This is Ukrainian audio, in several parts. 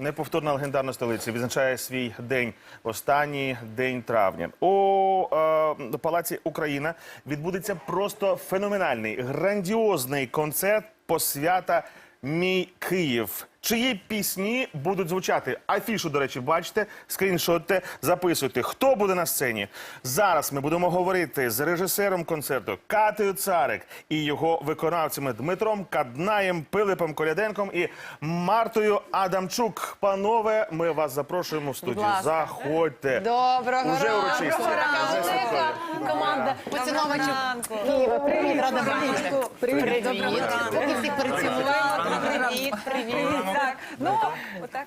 неповторна легендарна столиця відзначає свій день, останній день травня. У е, палаці Україна відбудеться просто феноменальний, грандіозний концерт посвята Мій Київ. Чиї пісні будуть звучати? Афішу, до речі, бачите, скріншотте, записуйте. Хто буде на сцені? Зараз ми будемо говорити з режисером концерту Катею Царик і його виконавцями Дмитром Каднаєм, Пилипом Коляденком і Мартою Адамчук. Панове, ми вас запрошуємо в студію. ласка. Заходьте. Доброго Уже ранку. урочисто. Доброго ранку. Велика команда поціновувачів Києва. Привіт, рада бачити. Привіт. Доброго ранку. Поки всіх перецілувала. Привіт, привіт. Так, ну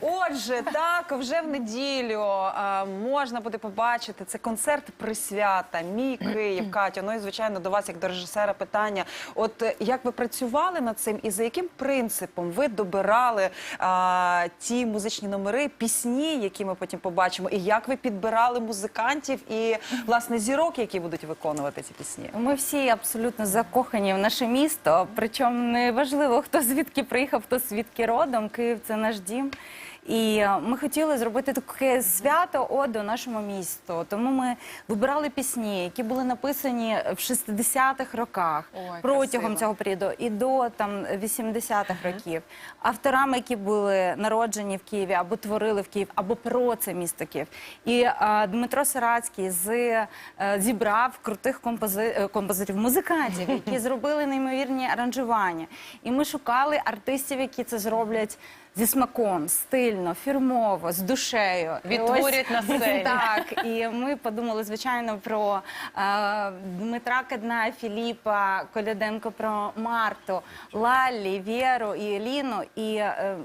отже, так вже в неділю а, можна буде побачити це концерт присвята. Мій Київ, Катя. Ну і звичайно до вас, як до режисера, питання. От е, як ви працювали над цим, і за яким принципом ви добирали а, ті музичні номери, пісні, які ми потім побачимо, і як ви підбирали музикантів і власне зірок, які будуть виконувати ці пісні? Ми всі абсолютно закохані в наше місто. Причому не важливо, хто звідки приїхав, хто звідки родом. Київ це наш дім. І е, ми хотіли зробити таке свято оду нашому місту. Тому ми вибирали пісні, які були написані в 60-х роках Ой, протягом красиво. цього періоду і до там 80-х років. Авторами, які були народжені в Києві або творили в Київ, або про це місто Київ. І е, Дмитро Сарацький з, е, зібрав крутих компози... композиторів, музикантів, які зробили неймовірні аранжування. І ми шукали артистів, які це зроблять. Зі смаком, стильно, фірмово, з душею. Відтворять на сцені. Так, і ми подумали, звичайно, про е, Дмитра Кадна, Філіпа, Коляденко, про Марту, Лаллі, Вєру і Еліну. І е,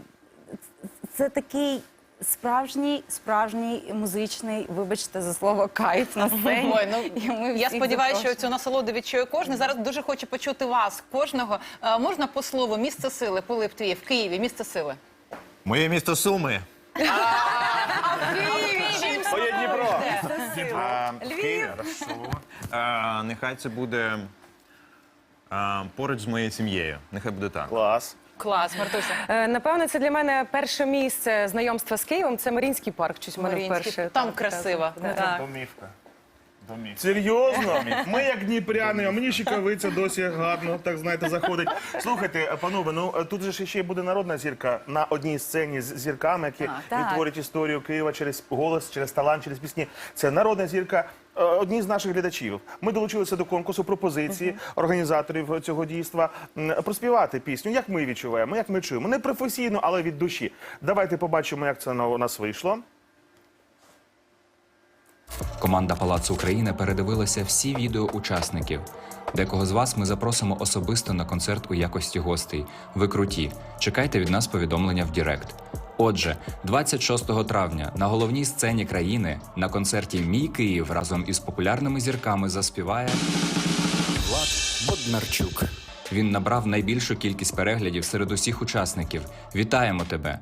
це такий справжній, справжній музичний, вибачте за слово, кайф на сцені. Ой, ну, І ми Я сподіваюся, що цю насолоду відчує кожен. Зараз дуже хочу почути вас, кожного. Е, можна по слову місце сили, Пилип твій в Києві, місце сили. Моє місто Суми. Моє Дніпро. А, Київ. А, нехай це буде а, поруч з моєю сім'єю. Нехай буде так. Клас. Клас, Мартуся. Е, Напевно, це для мене перше місце знайомства з Києвом. Це Марінський парк. Щось в мене Маріїнський. вперше. Там красиво. так, так. Так. Домівка. Серйозно? Ми як дніпряни, а мені щекавиця досі гарно, так знаєте, заходить. Слухайте, панове, ну тут же ж ще й буде народна зірка на одній сцені з зірками, які так. відтворюють історію Києва через голос, через талант, через пісні. Це народна зірка. е, Одні з наших глядачів. Ми долучилися до конкурсу пропозиції організаторів цього дійства м, проспівати пісню. Як ми відчуваємо, як ми чуємо. Не професійно, але від душі. Давайте побачимо, як це на- у нас вийшло. Команда Палацу України передивилася всі відео учасників. Декого з вас ми запросимо особисто на концерт у якості гостей. Ви круті. Чекайте від нас повідомлення в Дірект. Отже, 26 травня на головній сцені країни на концерті Мій Київ разом із популярними зірками заспіває Влад Боднарчук. Він набрав найбільшу кількість переглядів серед усіх учасників. Вітаємо тебе!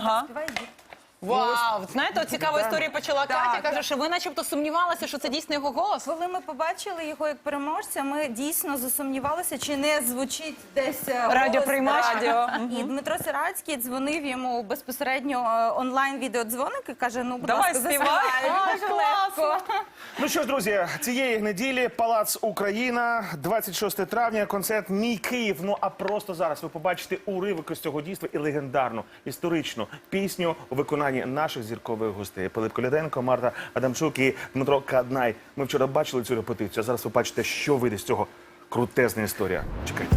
哈。Вау! Знаєте, от цікава історія почала Катя. Каже, що ви начебто сумнівалися, що це дійсно його голос. Коли ми побачили його як переможця, ми дійсно засумнівалися, чи не звучить десь е, голос Радіоприймач. радіо. І Дмитро Сирацький дзвонив йому безпосередньо е, онлайн відеодзвоник і каже: Ну, будь Давай, ласка, співай. заспівай. Дуже легко. Ну що ж, друзі, цієї неділі Палац Україна, 26 травня, концерт Мій Київ. Ну а просто зараз ви побачите уривок з цього дійства і легендарну історичну пісню у виконанні наших зіркових гостей. Пилип Коляденко, Марта Адамчук і Дмитро Каднай. Ми вчора бачили цю репетицію. а Зараз ви бачите, що вийде з цього. Крутезна історія. Чекайте.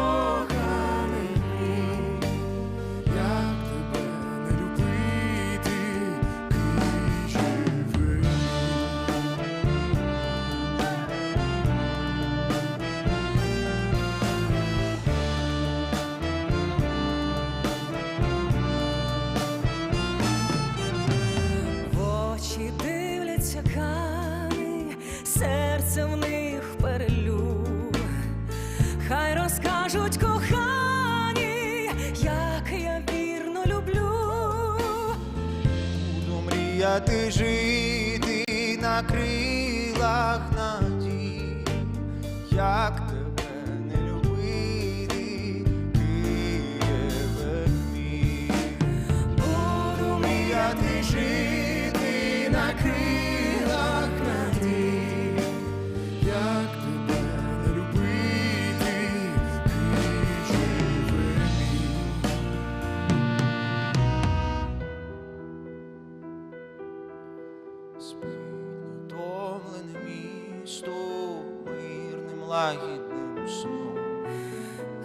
серце в них перелю, Хай розкажуть кохані, як я вірно люблю. Буду мріяти жити на крилах надій, як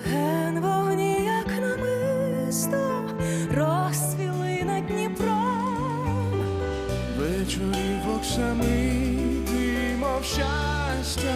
Ген вогні, як намисто, розцвіли над Дніпром. Вечорі в оксамити, мов щастя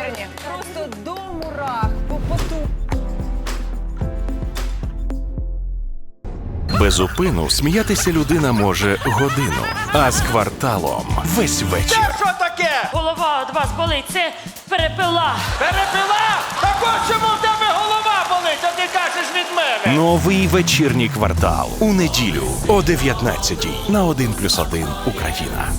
Неймовірні. Просто до мурах, по поту. Без упину сміятися людина може годину, а з кварталом весь вечір. Що таке? Голова від вас болить, це перепила. Перепила? Так от чому в тебе голова болить, а ти кажеш від мене? Новий вечірній квартал у неділю о 19 на 1+,1 Україна.